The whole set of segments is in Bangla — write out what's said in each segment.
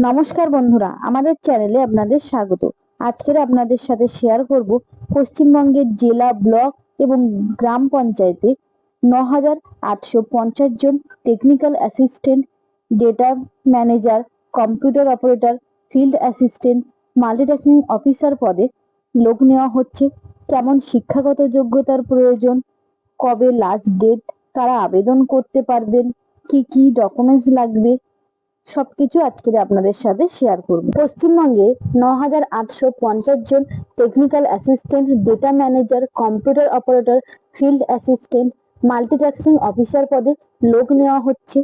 নমস্কার বন্ধুরা, আমাদের চ্যানেলে আপনাদের স্বাগত। আজকের আপনাদের সাথে শেয়ার করব পশ্চিমবঙ্গের জেলা, ব্লক এবং গ্রাম পঞ্চায়েতে ন হাজার আটশো পঞ্চাশ জন technical assistant data manager computer operator field assistant multitasking officer পদে লোক নেওয়া হচ্ছে। কেমন শিক্ষাগত যোগ্যতার প্রয়োজন? কবে লাস্ট ডেট তারা আবেদন করতে পারবেন? কি কি ডকুমেন্টস লাগবে? সবকিছু আজকের আপনাদের সাথে শেয়ার করব। পশ্চিমবঙ্গে ন হাজার আটশো পঞ্চাশ জন technical assistant data manager computer operator field assistant multitasking officer পদে লোক নেওয়া হচ্ছে।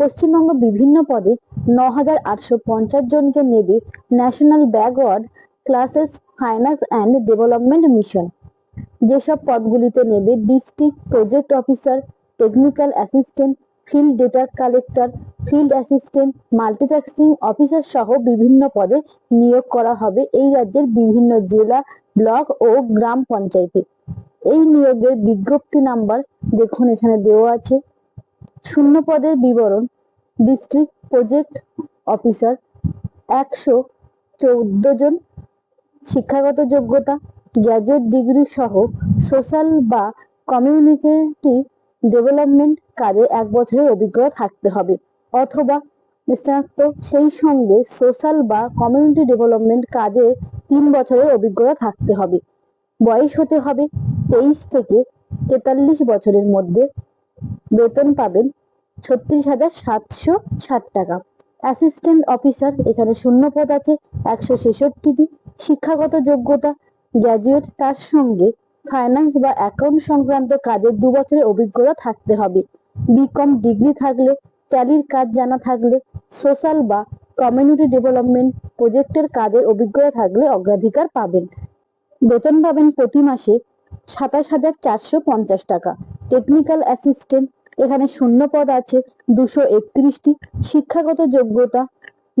পশ্চিমবঙ্গ বিভিন্ন পদে ন হাজার আটশো পঞ্চাশ জনকে নেবে national backward classes finance and development mission যেসব পদগুলিতে নেবে district project officer technical assistant field data collector, field assistant, multitasking officer সহ বিভিন্ন পদে নিয়োগ করা হবে এই রাজ্যের বিভিন্ন জেলা, ব্লক ও গ্রাম পঞ্চায়েতে। এই নিয়োগের বিজ্ঞপ্তি নাম্বার দেখুন, এখানে দেওয়া আছে। শূন্য পদের বিবরণ, ডিস্ট্রিক্ট প্রজেক্ট অফিসার, একশো চৌদ্দ জন শিক্ষাগত যোগ্যতা, গ্র্যাজুয়েট ডিগ্রি সহ সোশ্যাল বা কমিউনিকেটিভ ডেভেলপমেন্ট কাজে এক বছরের অভিজ্ঞতা থাকতে হবে। অথবা স্নাতক সেই সঙ্গে সোশ্যাল বা কমিউনিটি ডেভেলপমেন্ট কাজে তিন বছরের অভিজ্ঞতা থাকতে হবে। বয়স হতে হবে তেইশ থেকে তেতাল্লিশ বছরের মধ্যে। বেতন পাবেন ছত্রিশ হাজার সাতশো ষাট টাকা। অ্যাসিস্ট্যান্ট অফিসার এখানে শূন্য পদ আছে, একশো ছেষট্টিটি। শিক্ষাগত যোগ্যতা গ্র্যাজুয়েট তার সঙ্গে ফাইন্যান্স বা অ্যাকাউন্ট সংক্রান্ত কাজের দু বছরের অভিজ্ঞতা থাকতে হবে। বিকম ডিগ্রি থাকলে ট্যালির কাজ জানা থাকলে সোশ্যাল বা কমিউনিটি ডেভেলপমেন্ট প্রজেক্টের কাজের অভিজ্ঞতা থাকলে অগ্রাধিকার পাবেন। বেতন পাবেন প্রতি মাসে সাতাশ হাজার চারশো পঞ্চাশ টাকা। টেকনিক্যাল অ্যাসিস্ট্যান্ট এখানে শূন্য পদ আছে, দুশো একত্রিশটি। শিক্ষাগত যোগ্যতা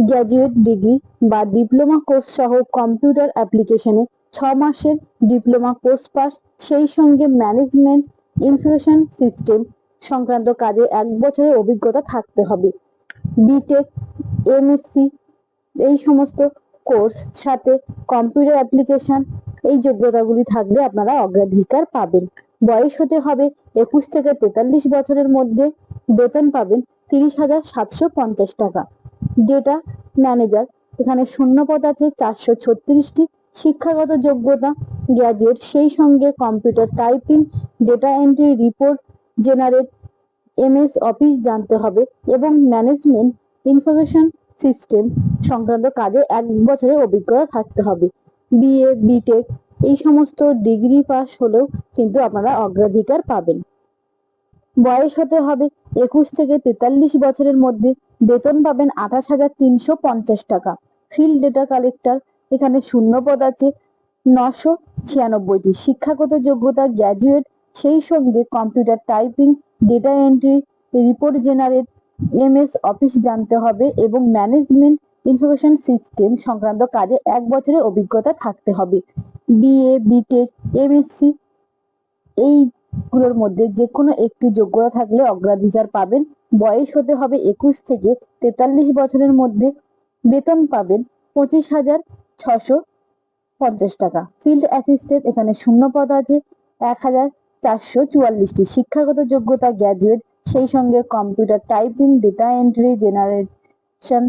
গ্র্যাজুয়েট ডিগ্রি বা ডিপ্লোমা কোর্স সহ কম্পিউটার অ্যাপ্লিকেশনে ছ মাসের ডিপ্লোমা কোর্স পাস, সেই সঙ্গে ম্যানেজমেন্ট ইনফরমেশন সিস্টেম সংক্রান্ত কাজে এক বছরের অভিজ্ঞতা থাকতে হবে। বিটেক এমএসসি এই সমস্ত কোর্স সাথে কম্পিউটার অ্যাপ্লিকেশন, এই যোগ্যতাগুলি থাকলে আপনারা অগ্রাধিকার পাবেন। বয়স হতে হবে একুশ থেকে তেতাল্লিশ বছরের মধ্যে। বেতন পাবেন তিরিশ হাজার সাতশো পঞ্চাশ টাকা। ডেটা ম্যানেজার এখানে শূন্য পদ আছে, চারশো ছত্রিশটি। শিক্ষাগত যোগ্যতা গ্র্যাজুয়েট সেই সঙ্গে computer typing data entry report generate MS office জানতে হবে এবং ম্যানেজমেন্ট ইনফরমেশন সিস্টেম সংক্রান্ত কাজে এক বছরের অভিজ্ঞতা থাকতে হবে। বিএ বিটেক এই সমস্ত ডিগ্রি পাস হলেও কিন্তু আপনারা অগ্রাধিকার পাবেন। বয়স হতে হবে একুশ থেকে তেতাল্লিশ বছরের মধ্যে। বেতন পাবেন আঠাশ হাজার তিনশো পঞ্চাশ টাকা। ফিল্ড ডেটা কালেক্টর এখানে শূন্য পদ আছে। নশো ছিয়ানব্বইটি শিক্ষাগত যোগ্যতা গ্র্যাজুয়েট সেই সঙ্গে computer typing data entry report generate MS office জানতে হবে এবং ম্যানেজমেন্ট ইনফরমেশন সিস্টেম সংক্রান্ত কাজে এক বছরের অভিজ্ঞতা থাকতে হবে। বিএ বিটেক এমএসসি এইগুলোর মধ্যে যে কোনো একটি যোগ্যতা থাকলে অগ্রাধিকার পাবেন। বয়স হতে হবে একুশ থেকে তেতাল্লিশ বছরের মধ্যে। বেতন পাবেন পঁচিশ হাজার ছশো পঞ্চাশ টাকা। ফিল্ড অ্যাসিস্ট্যান্ট এখানে শূন্য পদ আছে, এক হাজার চারশো চুয়াল্লিশটি শিক্ষাগত যোগ্যতা গ্র্যাজুয়েট সেই সঙ্গে computer typing data entry generation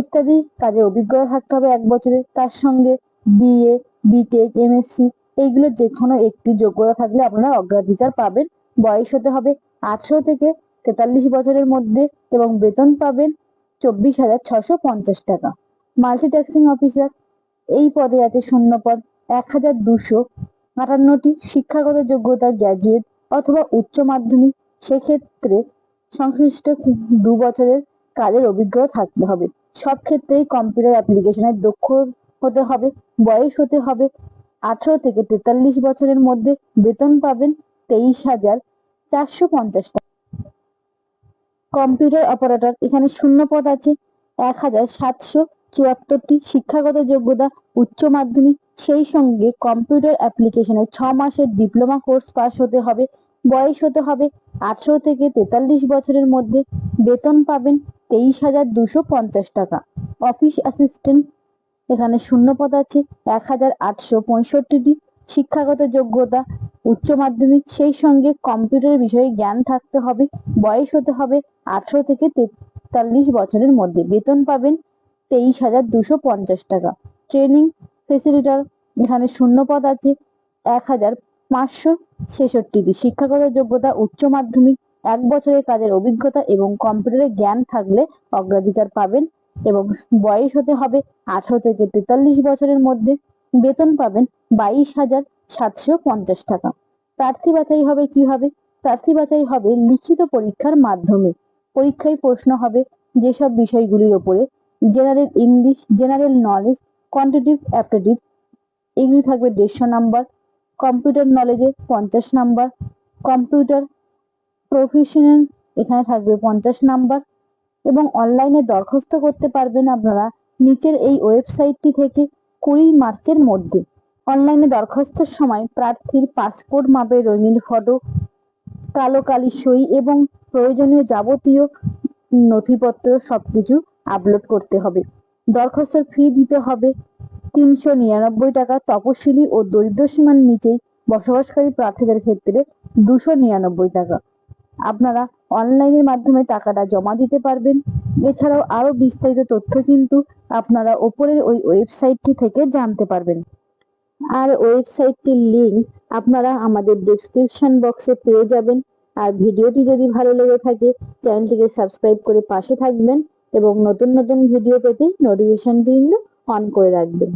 ইত্যাদি কাজে অভিজ্ঞতা থাকতে হবে এক বছরে। তার সঙ্গে বিএ বিটেক এমএসসি এইগুলো যে কোনো একটি যোগ্যতা থাকলে আপনারা অগ্রাধিকার পাবেন। বয়স হতে হবে আঠারো থেকে তেতাল্লিশ বছরের মধ্যে এবং বেতন পাবেন চব্বিশ হাজার ছশো পঞ্চাশ টাকা। মাল্টিটাস্কিং অফিসার এই পদে আছে শূন্য পদ এক হাজার দুশো আটান্নটি শিক্ষাগত যোগ্যতা গ্র্যাজুয়েট অথবা উচ্চ মাধ্যমিক। সেক্ষেত্রে সংশ্লিষ্ট দু বছরের কাজের অভিজ্ঞতা থাকতে হবে। সব ক্ষেত্রেই কম্পিউটার অ্যাপ্লিকেশনের দক্ষ হতে হবে, বয়স হতে হবে, আঠারো থেকে তেতাল্লিশ বছরের মধ্যে বেতন পাবেন তেইশ হাজার চারশো পঞ্চাশ টাকা। কম্পিউটার অপারেটর এখানে শূন্য পদ আছে, এক হাজার সাতশো চুয়াত্তরটি শিক্ষাগত যোগ্যতা উচ্চ মাধ্যমিক, সেই সঙ্গে কম্পিউটার অ্যাপ্লিকেশনে ছ মাসের ডিপ্লোমা কোর্স পাস হতে হবে। বয়স হতে হবে আঠারো থেকে তেতাল্লিশ বছরের মধ্যে। বেতন পাবেন তেইশ হাজার দুশো পঞ্চাশ টাকা। অফিস অ্যাসিস্ট্যান্ট এখানে শূন্য পদ আছে, এক হাজার আটশো পঁয়ষট্টিটি। শিক্ষাগত যোগ্যতা উচ্চ মাধ্যমিক, সেই সঙ্গে কম্পিউটার বিষয়ে জ্ঞান থাকতে হবে। বয়স হতে হবে আঠারো থেকে তেতাল্লিশ বছরের মধ্যে। বেতন পাবেন তেইশ হাজার দুশো পঞ্চাশ টাকা। ট্রেনিং ফেসিলিটার এখানে শূন্য পদ আছে, এক হাজার পাঁচশো ছেষট্টিটি। শিক্ষাগত যোগ্যতা, উচ্চ মাধ্যমিক, এক বছরের কাজের অভিজ্ঞতা এবং কম্পিউটারের জ্ঞান থাকলে অগ্রাধিকার পাবেন এবং বয়স হতে হবে আঠারো থেকে তেতাল্লিশ বছরের মধ্যে। বেতন পাবেন বাইশ হাজার সাতশো পঞ্চাশ টাকা। প্রার্থী বাছাই হবে কীভাবে? প্রার্থী বাছাই হবে লিখিত পরীক্ষার মাধ্যমে। পরীক্ষায় প্রশ্ন হবে যেসব বিষয়গুলির ওপরে general English general knowledge quantitative aptitude এগুলি থাকবে দেড়শো নাম্বার। কম্পিউটার নলেজে পঞ্চাশ নাম্বার। কম্পিউটার প্রফেশনাল এখানে থাকবে পঞ্চাশ নাম্বার। এবং অনলাইনে দরখাস্ত করতে পারবেন আপনারা নিচের এই ওয়েবসাইটটি থেকে কুড়ি মার্চের মধ্যে। অনলাইনে দরখাস্তের সময় প্রার্থীর পাসপোর্ট মাপের রঙিন ফটো কালো কালি সই এবং প্রয়োজনীয় যাবতীয় নথিপত্র সবকিছু আপলোড করতে হবে। দরখাস্তর ফি দিতে হবে তিনশো নিরানব্বই টাকা তপশিলি ও দরিদ্র সীমার নিচেই বসবাসকারী প্রার্থীদের ক্ষেত্রে দুশো নিরানব্বই টাকা। আপনারা অনলাইনের মাধ্যমে টাকাটা জমা দিতে পারবেন। এছাড়াও আরও বিস্তারিত তথ্য কিন্তু আপনারা ওপরের ওই ওয়েবসাইটটি থেকে জানতে পারবেন। আর ওয়েবসাইটটির লিঙ্ক আপনারা আমাদের ডেসক্রিপশন বক্সে পেয়ে যাবেন। আর ভিডিওটি যদি ভালো লেগে থাকে চ্যানেলটিকে সাবস্ক্রাইব করে পাশে থাকবেন। এবং নতুন নতুন ভিডিও পেতে নোটিফিকেশনটি কিন্তু অন করে রাখবেন।